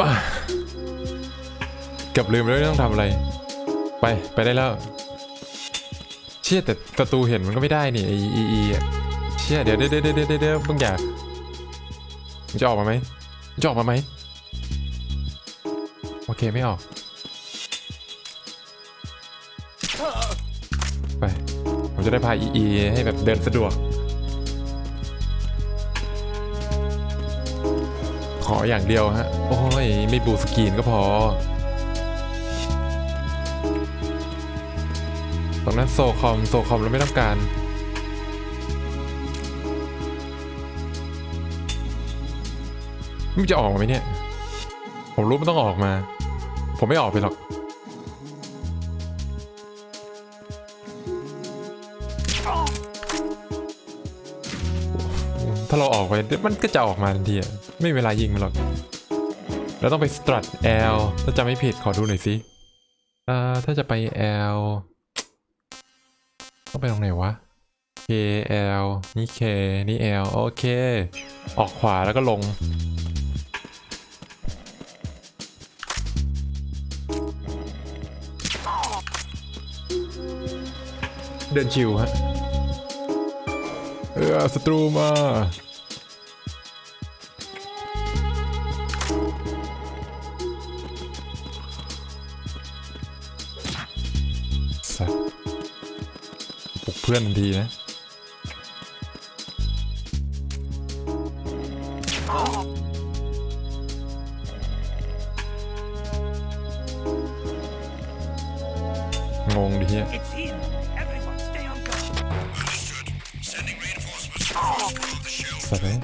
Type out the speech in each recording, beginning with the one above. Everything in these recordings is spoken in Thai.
มาเกือบลืมแล้วต้องทำอะไร ไปไปได้แล้ว เชี่ยแต่ศัตรูเห็นมันก็ไม่ได้นี่ไออีอีอะเชี่ยเดี๋ยวเดี๋ยวเดี๋ยวเดี๋ยวเดี๋ยวเดี๋ยวมึงอยามันจะออกมาไหมมันจะออกมาไหมโอเคไม่ออกไปผมจะได้พาอีอีให้แบบเดินสะดวก ขออย่างเดียวฮะ โอ้ย ไม่บูสกรีนก็พอ ตรงนั้นโซคอม โซคอมเราไม่ต้องการ มันจะออกมาไหมเนี่ย ผมรู้มันต้องออกมา ผมไม่ออกไปหรอกถ้าเราออกไปเดี๋ยมันก็จะออกมาทันทีไม่เวลายิงมันหรอก เราต้องไปสตรัทแอลถ้าจำไม่ผิดขอดูหน่อยสิเอ่อถ้าจะไป L ต้องไปตรงไหนวะ K L นี่ K นี่ L โอเค ออกขวาแล้วก็ลง เดินชิวฮะ เออศัตรูมา พื่อนทันทีนะ งงดิเฮีย It's in. Everyone, stay on guard. Sending reinforcements. สัตว์เลย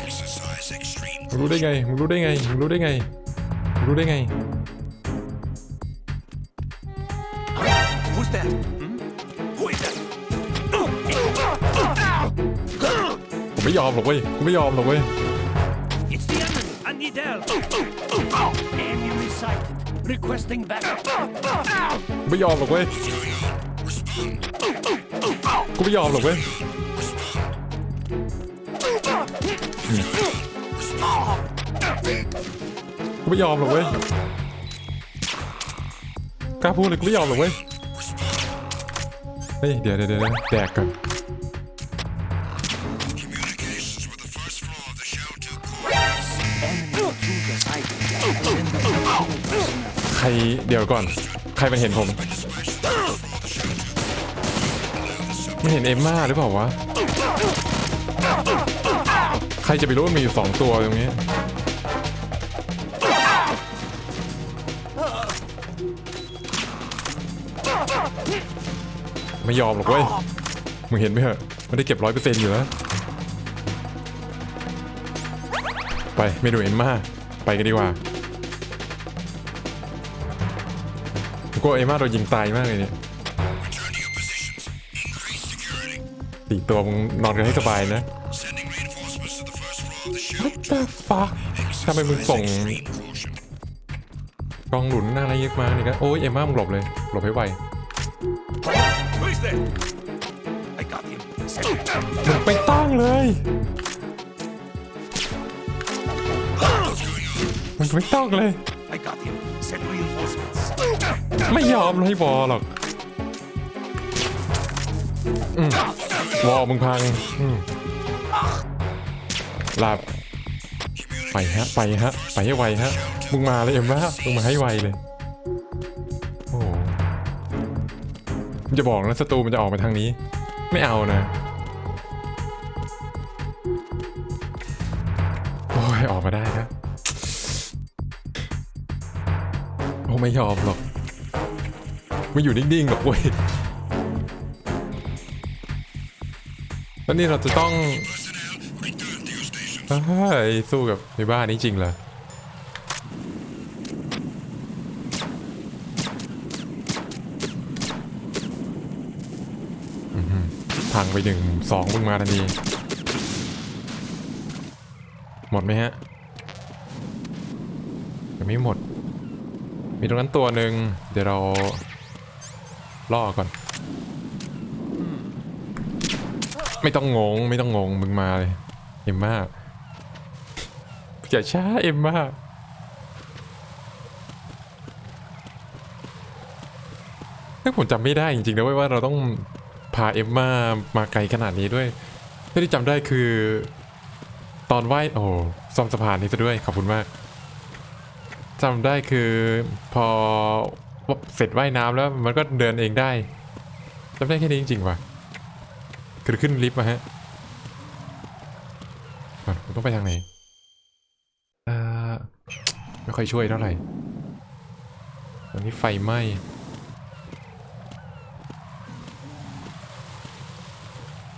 Exercise extreme. มึงรู้ได้ไง มึงรู้ได้ไง มึงรู้ได้ไง มึงรู้ได้ไง ยอมหรอกเว้ยกูไม่ยอมหรอกเว้ย It's the enemy. I need help. Enemy sighted. Requesting backup. กูไม่ยอมหรอกเว้ยกูไม่ยอมหรอกเว้ยกูไม่ยอมหรอกเว้ยกล้าพูดเลยกูไม่ยอมหรอกเว้ยเฮ้ยเดี๋ยวเดี๋ยวเดี๋ยวแดกก่อน รเดี๋ยวก่อน ใครมันเห็นผม มันเห็นเอมมาหรือเปล่าวะ ใครจะไปรู้ว่ามีอยู่สองตัวตรงนี้ ไม่ยอมหรอกเว้ย มึงเห็นไหมเหอะมันได้เก็บร้อยเปอร์เซ็นต์อยู่แล้วไปไม่ดูเอ็มมาไปกันดีกว่า กลัวเอมาโดนยิงตายมากเลยเนี่ยสี่ตัวมึงนอนกันให้สบายนะ What the fuck ทำไมมึงส่ง กองหลุนหน้าอะไรเยอะมากนี่ยครับโอ้ยเอม่ามึงหลบเลย หลบให้ไวมึงไปตั้งเลยมึงไปตั้งเลย ไม่ยอมให้วอหรอกอวอมึงพังหลับไปฮะ ไปฮะ ไปให้ไวฮะ มึงมาเลยเอ็มม่ามึงมาให้ไวเลย โอ้โหมึงจะบอกนะศัตรูมันจะออกมาทางนี้ ไม่เอานะ โอ้ย ออกมาได้นะโอ้ไม่ยอมหรอก ไม่อยู่นิ่งๆหรอกเว้ยแล้วนี่เราจะต้อง Personnel, return to your stations. เฮ้สู้กับในบ้านนี้จริงเหรออื้อหือพังไปหนึ่งสองมึงมาทันที หมดไหมฮะยังไม่หมด มีตรงนั้นตัวหนึ่งเดี๋ยวเรา ล่อก่อน ไม่ต้องงง ไม่ต้องงง มึงมาเลย เอ็มมาอย่าช้าเอ็มมาถ้าผมจำไม่ได้จริงๆนะว่าเราต้องพาเอ็มมามาไกลขนาดนี้ด้วยที่จำได้คือ ตอนไหว้โอ้ซ่อมสะพานนี้ซะด้วยขอบคุณมากจำได้คือพอ เสร็จว่ายน้ำแล้วมันก็เดินเองได้จำได้แค่นี้จริงๆว่ะคือขึ้นลิฟต์มาฮะก่อนผมต้องไปทางไหนไม่ค่อยช่วยเท่าไหร่ตอนนี้ไฟไหม้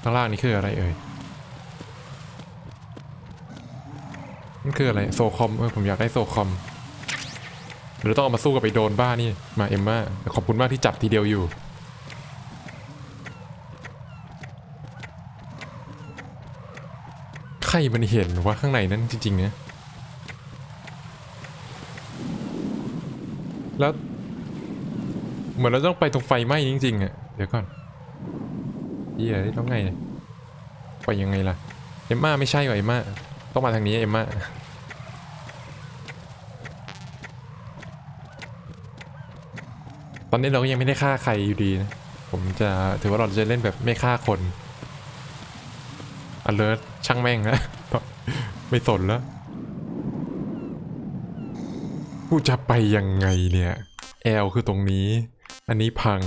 ข้างล่างนี่คืออะไรเอ่ยมันคืออะไรโซคอมเออผมอยากได้โซคอม เราต้องเอามาสู้กับไปโดนบ้านี่ มาเอ็มมาขอบคุณมากที่จับทีเดียวอยู่ ใครมันเห็นว่าข้างในนั้นจริงๆเนี่ยแล้ว เหมือนเราต้องไปตรงไฟไหม้จริงๆอะเดี๋ยวก่อนเหี้ยต้องไง ไปยังไงล่ะ เอ็มมาไม่ใช่หรอเอ็มมาต้องมาทางนี้เอ็มมา อนนี้เราก็ยังไม่ได้ฆ่าใครอยู่ดีนะผมจะถือว่าเราจะเล่นแบบไม่ฆ่าคน alert ช่างแม่งนะไม่สนแล้วกูจะไปยังไงเนี่ย L คือตรงนี้ อันนี้พัง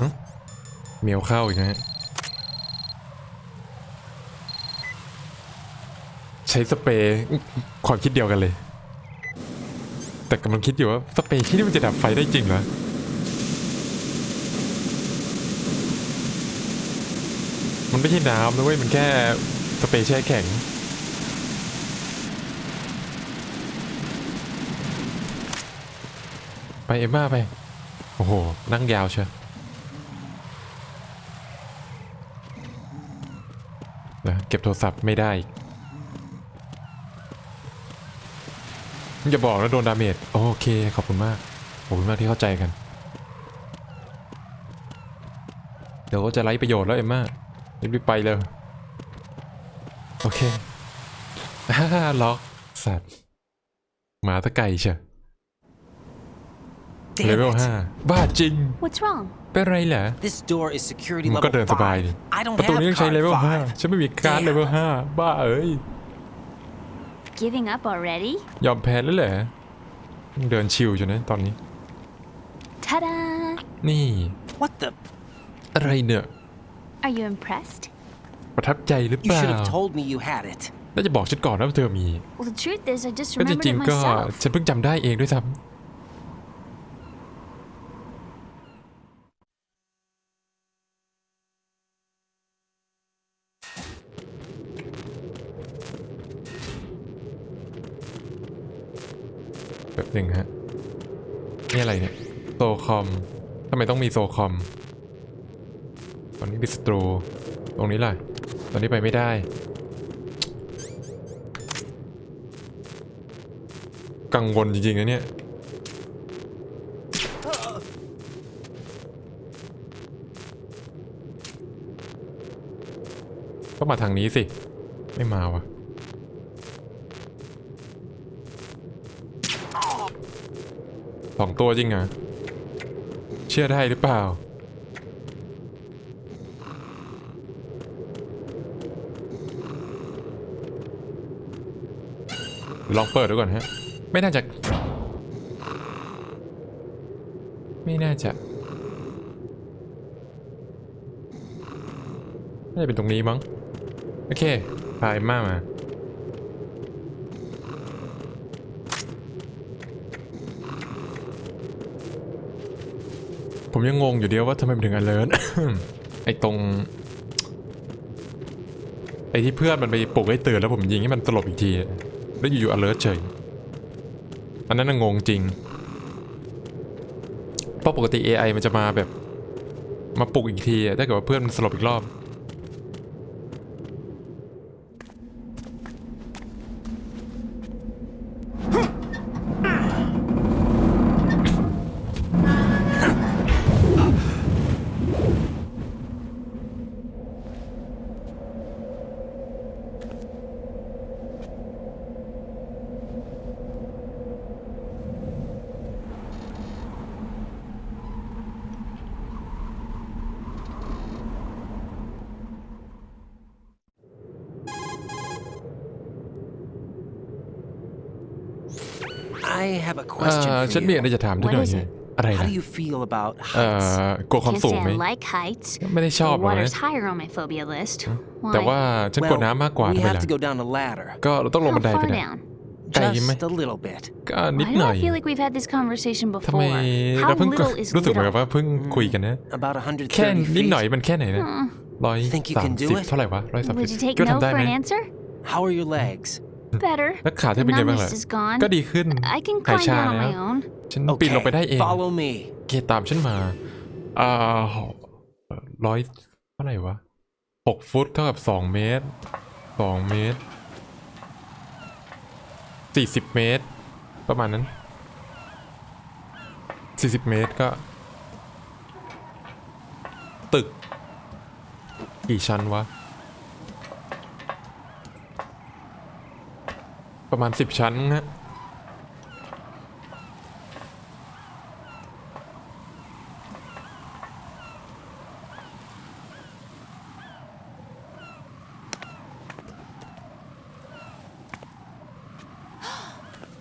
หึเมียวเข้าอีกนะฮะ ใช้สเปรย์ความคิดเดียวกันเลย แต่กำลังคิดอยู่ว่าสเปรย์ที่นี่มันจะดับไฟได้จริงเหรอมันไม่ใช่น้ำนะเว้ยมันแค่สเปรย์แช่แข็งไปเอ็มมาไป โอ้โห นั่งยาวเชียวเก็บโทรศัพท์ไม่ได้ อีกอย่าบอกนะโดนดาเมจโอเคขอบคุณมากขอบคุณมากที่เข้าใจกัน เดี๋ยวก็จะไร้ประโยชน์แล้วเอ็มมารีบๆไปเลยโอเคฮ่าฮ่าล็อกสัตว์หมาตะไก่เชียวเลเวลห้าบ้าจริง What's wrong? เป็นไรเหรอ This door is security มันก็ level เดินสบาย five. ดิ I don't ประตู have นี้ต้องใช้ card เลเวลห้า five. ฉันไม่มีการ์ด Damn. เลเวลห้าบ้าเอ้ย Giving up already? ยอมแพ้แล้วเหรอเดินชิวอยู่นะตอนนี้ Ta-da! นี่ What the? อะไรเนี่ย Are you impressed? ประทับใจหรือ You เปล่า should have told me you had it. น่าจะบอกฉันก่อนนะว่าเธอมี Well, the truth is, I just ก็จ remembered ริง it ๆก็ myself. ฉันเพิ่งจำได้เองด้วยซ้ หนึ่งฮะ นี่อะไรเนี่ย โซคอมทำไมต้องมีโซคอม ตอนนี้บิสตรตรงนี้ล่ะ ตอนนี้ไปไม่ได้ กังวลจริงๆนะเนี่ยก็มาทางนี้สิ ไม่มาวะ สองตัวจริงเหรอะ เชื่อได้หรือเปล่า ลองเปิดดูก่อนฮะ ไม่น่าจะ ไม่น่าจะน่าจะเป็นตรงนี้มั้ง โอเคพาเอ็มม่ามา ผมยังงงอยู่เดียวว่าทำไมมันถึงอเลิร์นไอ้ตรง ไอ้ที่เพื่อนมันไปปลุกให้ตื่นแล้วผมยิงให้มันสลบอีกที แล้วอยู่ๆอเลิร์นเฉย อันนั้นงงจริง เพราะปกติ AI มันจะมาแบบ มาปลุกอีกทีอะถ้าเกิดว่าเพื่อนมันสลบอีกรอบ have a เอ่ question อ for ฉันมี you. อะไรจะถามด้วยหน่อย What is it? อะไร How นะ do you feel about เอ่ heights? อกลัวความ Can't สูง say ไหม I like heights. ไม่ได้ชอบ but หรอกนะ water's higher on my phobia list. แต่ Why? ว่าฉันกลัวน้ำมากกว่า we ทำไม have ล่ะ to go down a ladder. ก็เราต้องลง How บันไดไป far นะ down? ไกลไหม Just a little bit. ก็นิด Why ห do น่อย I feel like we've had this conversation ทำไม before? เรา How เพิ่ง little is รู้สึกเหมือนกับ little? ว่าเพิ่งคุยกันนะ About แค่130นิดหน่อย feet. มันแค่ไหนนะร้อย Think you สาม can do สิบ it? เท่าไหร่วะร้อยสามสิบ Would you take ก็ no ทำได้ for ไหม an answer? How are your legs? Better. แล้วขาเธ The อเป็นไงบ้างล่ะ numbness is gone. ก็ดีขึ้น I can หาย climb ชา down on แล้ว my own. ฉันปีนลงไปได้เอง follow me. โอเคตามฉันมาอ่าร้อยเท่าไหร่วะหกฟุตเท่ากับสองเมตรสองเมตรสี่สิบเมตร ประมาณนั้นสี่สิบเมตรก็ ตึก กี่ชั้นวะ ประมาณสิบชั้นฮะ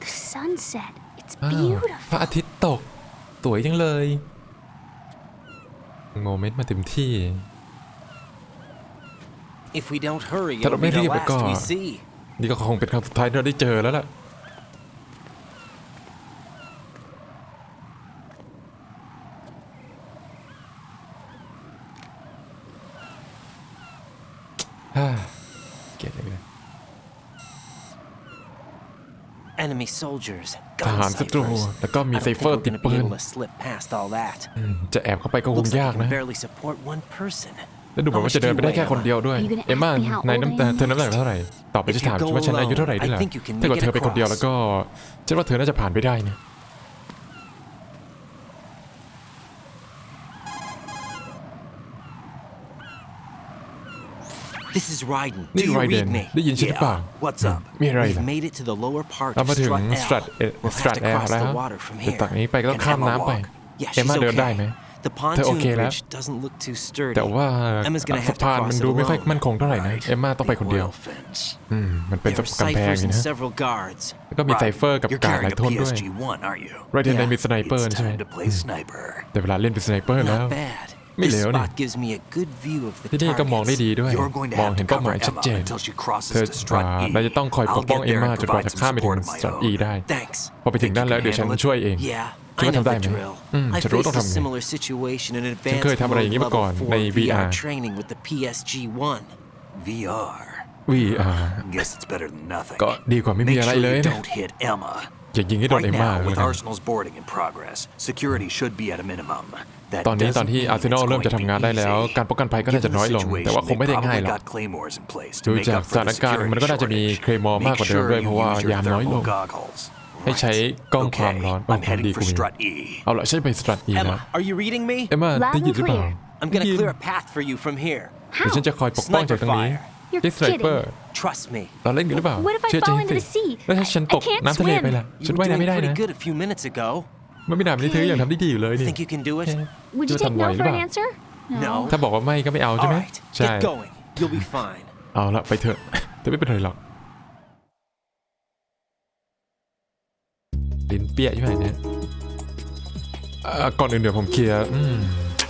The sunset. It's อ้าว beautiful. พระอาทิตย์ตก สวยจังเลย โมเมนต์มาเต็มที่ If we don't hurry, Thật it'll mới be the đi về last cỏ. we see. นี่ก็คงเป็นครั้งสุดท้ายที่เราได้เจอแล้วล่ะฮ่าเกลียดเลย Enemy soldiers. ทหารศัตรู Gun แล้วก็มี I don't ไซ think เฟอร์ we're ติด gonna ปื be น able to slip past all that. อืมจะแอบเข้าไปก็คง Looks like ยาก you นะ can barely support one person. แล้วดูเหมือนว่าจะเดินไปได้แค่คนเดียวด้วย Are you gonna เอ็มม่า ask me how นาย old น้ำ I แต่ am? เธอน้ำหนักเท่าไหร่ ตอบไปจะถาม If you go ว่าฉันอายุเท่าไหร่ alone, ด้วย I ล่ะ think you can ถ้าเกิด make it เธอไปคนเดียวแล้วก็ ฉันว่าเธอน่าจะผ่านไปได้นะ This is Raiden. นี่ Do you Raiden. read me? ได้ยินฉันหรือเปล่า What's up? มีอะไร We've ล่ะ made it to the lower part เรา of มาถึง Strut สตรัท L. เอ We'll สตรั have ท to แอร์ cross แล้ว the water from แต่ here. จากนี้ไปก็ต้อง Can ข้าม Emma น้ำไป walk? Yeah, เอ็ม she's ม่าเดินได้ okay. ไหม The เธอโอ pontoon เคแล้ว bridge doesn't look too sturdy. แต่ว่า Emma's gonna สะ have to พานมัน cross it ดูไม่ค่อย alone. มั่นคงเท่าไหร่นะ เอ็มม่าต้องไปคนเดียว Oil fence. อืม มันเป็น There are กำแพง ciphers อยู่ and นะ several guards. แล้วก็มีไซเฟอร์กับ You're การ์ดห carrying ลาย a ทนด้วย PSG one, aren't you? ไรเดน Yeah. ในมีสไนเปอร์ It's ใช่ไหม time to play sniper. แต่เวลาเล่นเป็นสไนเปอร์แล้ว Not bad. ไม่ This เลวนี่ spot gives me a good view of the ที่นี่ก็มองได้ targets. ดีด้วย You're going to มอง have เห็ to นเป้าห cover มายชัด Emma เจน until she crosses เธอ to Strut อ่า E. เราจะต้องคอยป I'll กป้อง get เอ็ม there ม่า and จนกว่า provide จะ some ข้ามไปถึง support of ส my ตรัท own. อีได้ Thanks. พอไปถึง Think ด้า you นแล้ว can เดี๋ยวฉัน handle it? ช่วยเอง Yeah, คิด I ว่า know ทำได้ the ไหม drill. อืม I ฉันรู้ faced ต้อง a ทำไง similar situation in ฉันเคย advanced ทำอะไรอย่างนี้ mode มาก่อน level ใน4 VR VR training with the PSG-1. VR. วีอ่า Guess it's better than nothing. ก็ดีกว่าไม่มี Make อะไร sure เลย you นะ don't hit Emma. อย่ายิงให้โดน Right เอ็มม่า now, แล้ว with กัน Arsenal's boarding in progress, security should be at a minimum. That ตอนนี้ตอน doesn't ที่ mean อาร์เซนอล it's เริ่ม going จะ to ทำ be งานได้แล้ว easy. การป้องกันภัยก็น่าจะ Given น้อย the ลง แต่ situation, ว่าคง they ไม่ได้ง่ายห probably รอก got claymores in place to ดู make จาก up ส for ถาน the การณ์ security มันก็น่าจะมี shortage. เคลมอร์มากกว่า Make เดิม sure ด้วยเพ you ราะว่า use your ยามน้อยล thermal ง goggles. ให้ใช้กล้องความ Okay, ร้อน I'm heading ดี for กูมี Strut E. เอาละใช่ไปสตรัทอีแล้ว Emma, are you reading me? เอ็มม่า Loud ได้ยิน and หรือเปล่า clear. I'm gonna ได้ยิน clear a path for you from here. เดี๋ยวฉันจะคอยปกป้องจากตรงนี้ You're ที่สไนเปอร์ Trust me. เราเล่นกันหรือเปล่า What if I เชื่อใจ fall ฉัน into สิ the sea? แล้วถ้าฉัน I- I ตก can't น้ำทะเล swim. ไปล่ะ You ฉัน were ว่ายน้ำ doing ไม่ได้ pretty นะ good a few minutes ago. เมื่อไม่นานมานี้เธอยังทำได้ดีอยู่เลยนี่ Think you can do it? Would you จะ take ทำไหว no หรือ for เป an ล่า answer? No. ถ้าบอกว่าไม่ก็ไม่เอาใช่ All ไหม right, ใช่ get going. You'll be fine. เอาละไปเถอะจะไม่เป็นไรหรอกลิ้นเปี้ยใช่ไหมเนี่ยเอ่อก่อนอื่นเดี๋ยวผมเคลียร์อืม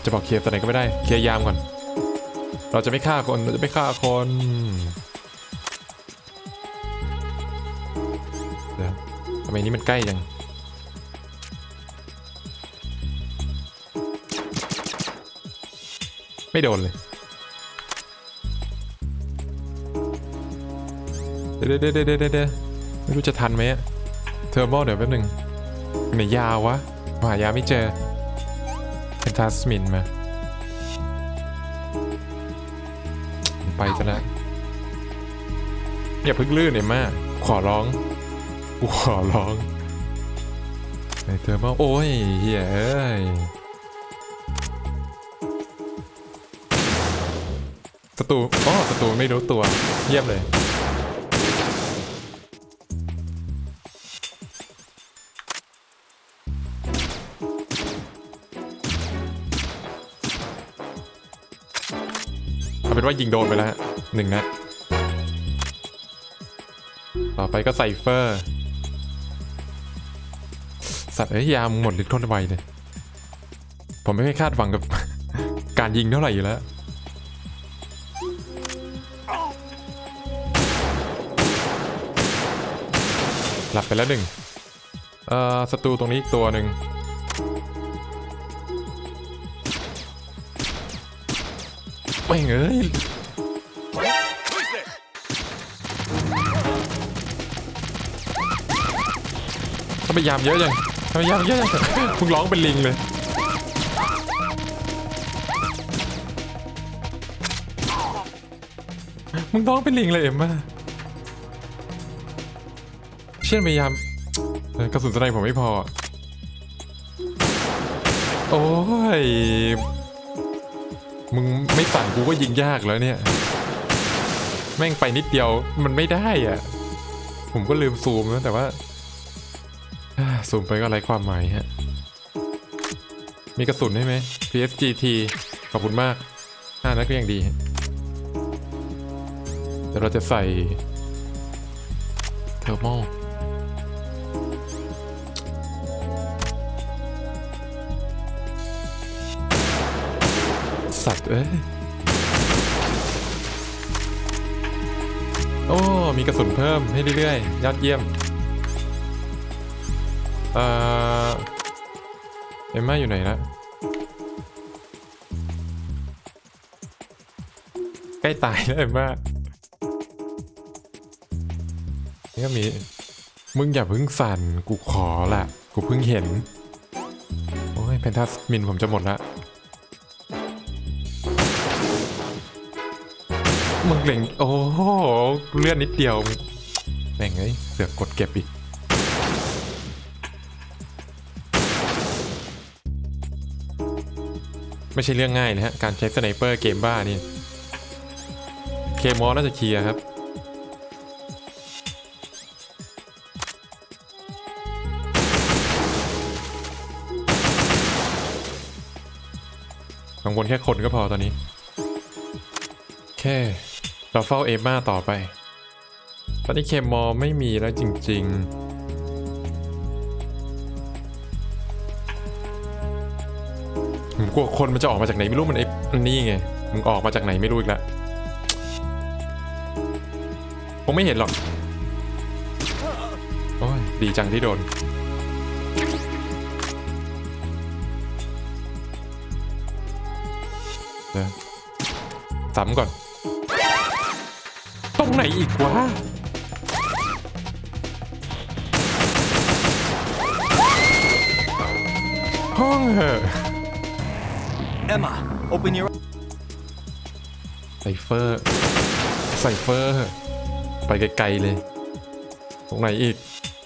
จะบอกเคลียร์ตอนไหนก็ไม่ได้เคลียร์ยามก่อน เราจะไม่ฆ่าคนเราจะไม่ฆ่าคนเดี๋ยวทำไมนี้มันใกล้จัง ไม่โดนเลยเดี๋ยวเดี๋ยวเดี๋ยวเดี๋ยวเดี๋ยวไม่รู้จะทันไหมเทอร์โมเดี๋ยวแป๊บหนึงไหนยาวะหายาไม่เจอ เป็นทาสมินมา ไปซะแล้วอย่าพึ่งลื่นเอ็มม่าขอร้อง กูขอร้องไหนเทอร์โมโอ้ยเฮีย ศัตรูอ๋อศัตรูไม่รู้ตัว เยี่ยมเลยเอาเป็นว่ายิงโดนไปแล้วหนึ่งนัดต่อไปก็ไซเฟอร์ สัตว์เอ้ยยามหมดฤทธิ์ทนไวเลย ผมไม่ค่อยคาดหวังกับ การยิงเท่าไหร่อยู่แล้ว หลับไปแล้วหนึ่งเอ่อศัตรูตรงนี้อีกตัวหนึ่งไม่งเอ้ยทำไมยามเยอะจังทำไมยามเยอะจังมึงร้องเป็นลิงเลยมึงร้องเป็นลิงเลยเอ็มมา เช่นพยายามกระสุนสไนผมไม่พอ โอ้ย มึงไม่สั่งกูก็ยิงยากแล้วเนี่ย แม่งไปนิดเดียวมันไม่ได้อะ ผมก็ลืมซูมนะแต่ว่าซูมไปก็ไรความหมายฮะ มีกระสุนให้ไหม PSGT ขอบคุณมากห้านัดก็ยังดีฮะเดี๋ยวเราจะใส่เทอร์โม สัตว์เอ้ย โอ้ มีกระสุนเพิ่มให้เรื่อยๆ ยอดเยี่ยม เอ่อ เอมม่าอยู่ไหนละใกล้ตายแล้วเอ็มม่านี่ก็มี มึงอย่าพิ่งสั่น กูขอละ กูเพิ่งเห็น โอ้ยเพนทัสมินผมจะหมดละ มึงเล็งโอ้โหเลื่อนนิดเดียวแม่งเอ้ยเสือกกดเก็บอีกไม่ใช่เรื่องง่ายนะฮะ การใช้สไนเปอร์เกมบ้านี่ เคมอน่าจะเคลียร์ครับ กังวลแค่คนก็พอตอนนี้ แค่ เราเฝ้าเอมมาต่อไป ตอนนี้เคมอไม่มีแล้วจริง ๆผมกลัวคนมันจะออกมาจากไหนไม่รู้มันไอ้อันนี้ไงมึงออกมาจากไหนไม่รู้อีกแล้วคงไม่เห็นหรอกโอ้ยดีจังที่โดน ซ้ำก่อน รงไหนอีกวะห้องเหอะ Emma, open your ไซเฟอร์ไซเฟอร์ไปไกลๆเลย ตรงไหนอีก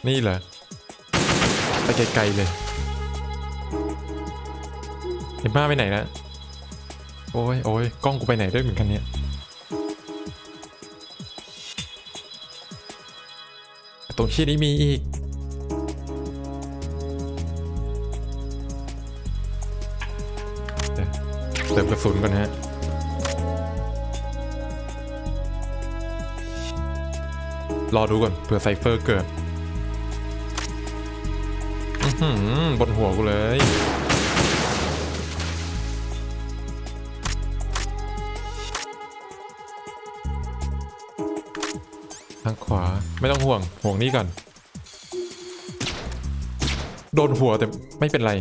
นี่เหรอ ไปไกลๆเลยเอ็มม่าไปไหนนะโอ้ยโอ้ยกล้องกูไปไหนด้วยเหมือนกันเนี่ย ตรงที่นี้มีอีกเดี๋ยวเติมกระสุนก่อนฮะรอดูก่อนเผื่อไซเฟอร์เกิดบนหัวกูเลย ทางขวาไม่ต้องห่วงห่วงนี่ก่อน โดนหัวแต่ไม่เป็นไร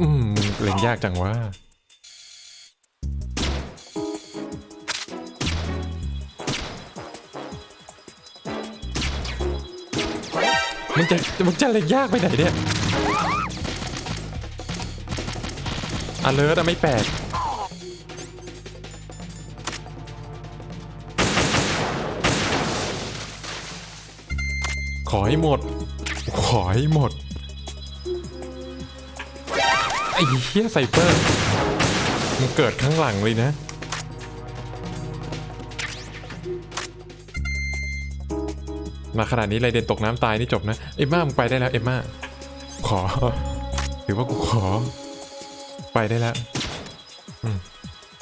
อืมเล่นยากจังวะมึงจะมึงจะเล่นยากไปไหนเนี่ยอันเลิศอะไม่แปลก ขอให้หมด ขอให้หมด ไอ้เหี้ยไซเปอร์มึงเกิดข้างหลังเลยนะ มาขนาดนี้ไรเดนตกน้ำตายนี่จบนะ เอ็มม่ามึงไปได้แล้วเอ็มม่า ขอ หรือว่ากูขอ ไปได้แล้ว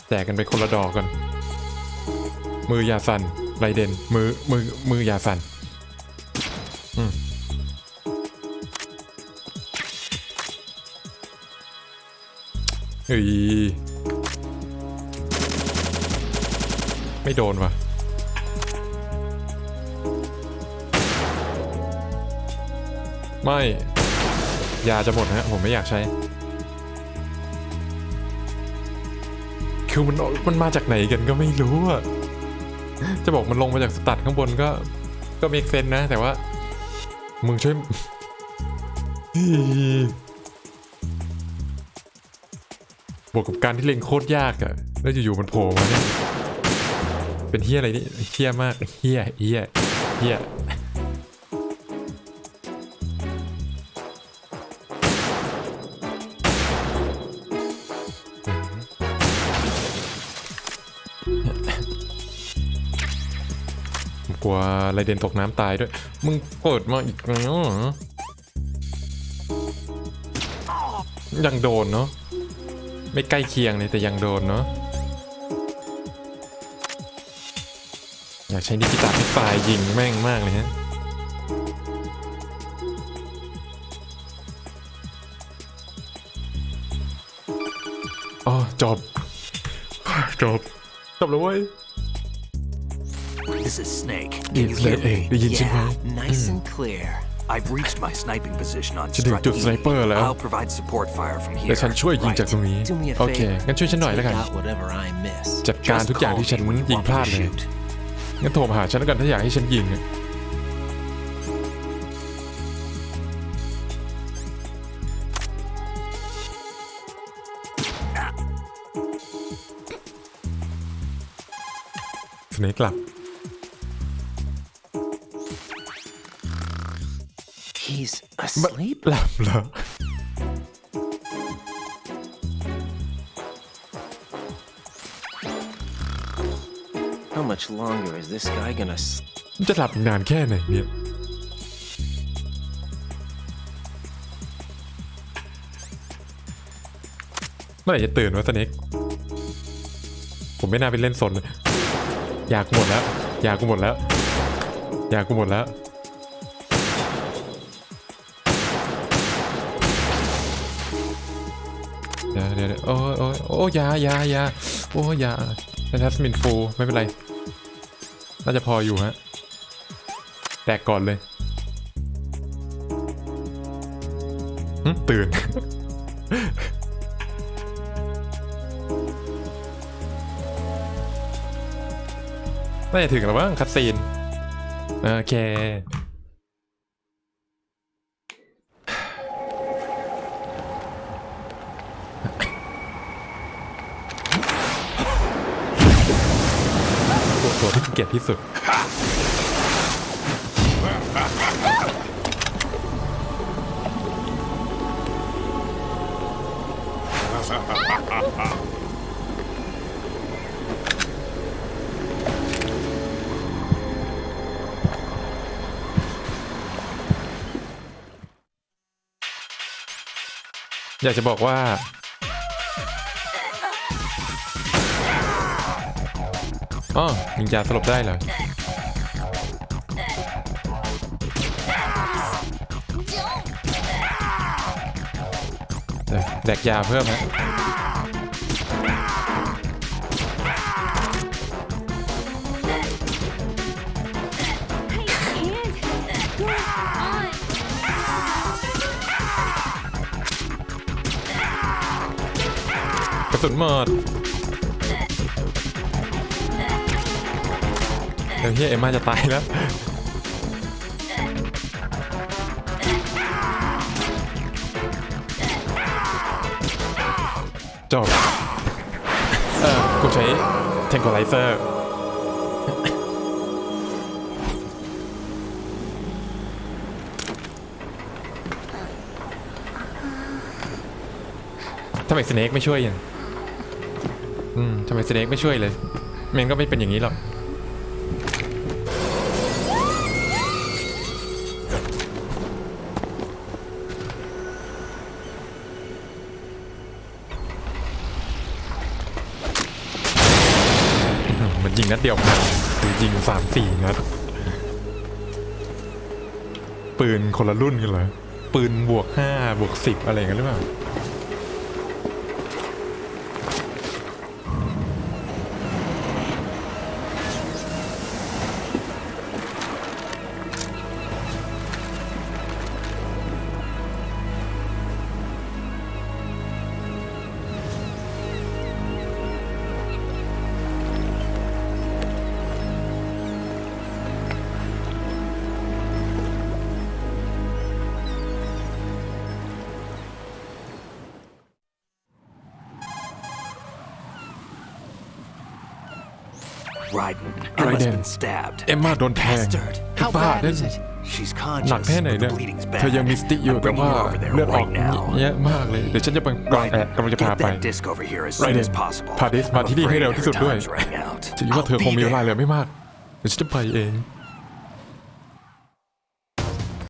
แจกกันไปคนละดอกกันมืออย่าสั่นไรเดนมือมือมืออย่าสั่น เอ้ยไม่โดนว่ะไม่ยาจะหมดฮะผมไม่อยากใช้ คือมันมันมาจากไหนกันก็ไม่รู้อะจะบอกมันลงมาจากสตัดข้างบนก็ ก็มีเซนนะ แต่ว่า มึงช่วย วกกับการที่เล็งโคตรยากอะแล้วอยู่ๆมันโผล่มาเนี่ยเป็นเฮียอะไรนี่เฮียมากเฮียเฮียเฮียกลัวไรเดนตกน้ำตายด้วย มึงเปิดมาอีกแล้วเหรอยังโดนเนาะ ไม่ใกล้เคียงเลยแต่ยังโดนเนาะอยากใช้นิกิตาพิฟายยิงแม่งมากเลยฮะอ๋อจบ จบ จบแล้วเว้ย This is Snake. Yeah, Can you hear Snake, eh, me? ได้ยินใช่ไหม Nice and clear. I've reached my sniping position on จะถึง strut จุด E. สไนเปอร์แล้ว I'll provide support fire from เดี๋ยว here. ฉันช่วยยิง Right. จากตรงนี้ Do me a โอเค favor. งั้นช่วยฉันหน่อยแล้วกัน Take out whatever I miss. จัดการ Just ทุกอย่าง call ที่ฉัน me when you ยิง want พ me ลาด to เลย shoot. งั้นโทรมาหาฉันแล้วกันถ้าอยากให้ฉันยิงอะสเนกกลับ He's บ asleep? หลับเหรอ How much longer is this guy gonna s- จะหลับอีกนานแค่ไหนเนี่ย เมื่อไหร่จะตื่นวะสเน็กผมไม่น่าไปเล่นสนเลยอยากหมดแล้ว อยากกูหมดแล้ว อยากกูหมดแล้ว เดี๋ยวโอ้ยโอ้ยโอ้ยยายายาโอ้ยยาแทสมินฟูไม่เป็นไร น่าจะพออยู่ฮะ แตกก่อนเลยตื่น น่าจะถึงแล้วบ้งคัดซีน โอเค ตัวที่เกลียดที่สุด อยากจะบอกว่า อ๋อยิงยาสลบได้เหรอเออแดกยาเพิ่มฮะกระสุนหมด เดี๋ยวเฮียเอ็มมาจะตายแล้วจบเออกูใช้เทงโกไลเซอร์ทำไมสเนกไม่ช่วยยังอืมทำไมสเนกไม่ช่วยเลยแมนก็ไม่เป็นอย่างนี้หรอก สี่นัด ปืนคนละรุ่นกันเหรอ ปืนบวกห้าบวกสิบอะไรกันหรือเปล่า Raiden. Emma's Raiden. been stabbed. เอมมาโดนแทง Bastard. ไอ้ How บ้า bad เล่น is it? She's หนัก conscious, แค่ไหน but เนี่ the ย bleeding's เธอยังมีสติอยู่ bad. I'm แต่ bringing ว่า you over there เลือดออก right now. เยอะมากเลย เดี๋ยวฉันจะไปกรองแอะกำลังจะพา Get ไป that disc over here as ไร soon เด as น possible. พาดิสมา I'm ที่นี่ให้ afraid เร็ว her ที่สุดด้วย time's running out. ฉันคิดว่า I'll เธอคง be มีเวลา there. เหลือไม่มาก เดี๋ยวฉันจะไปเอง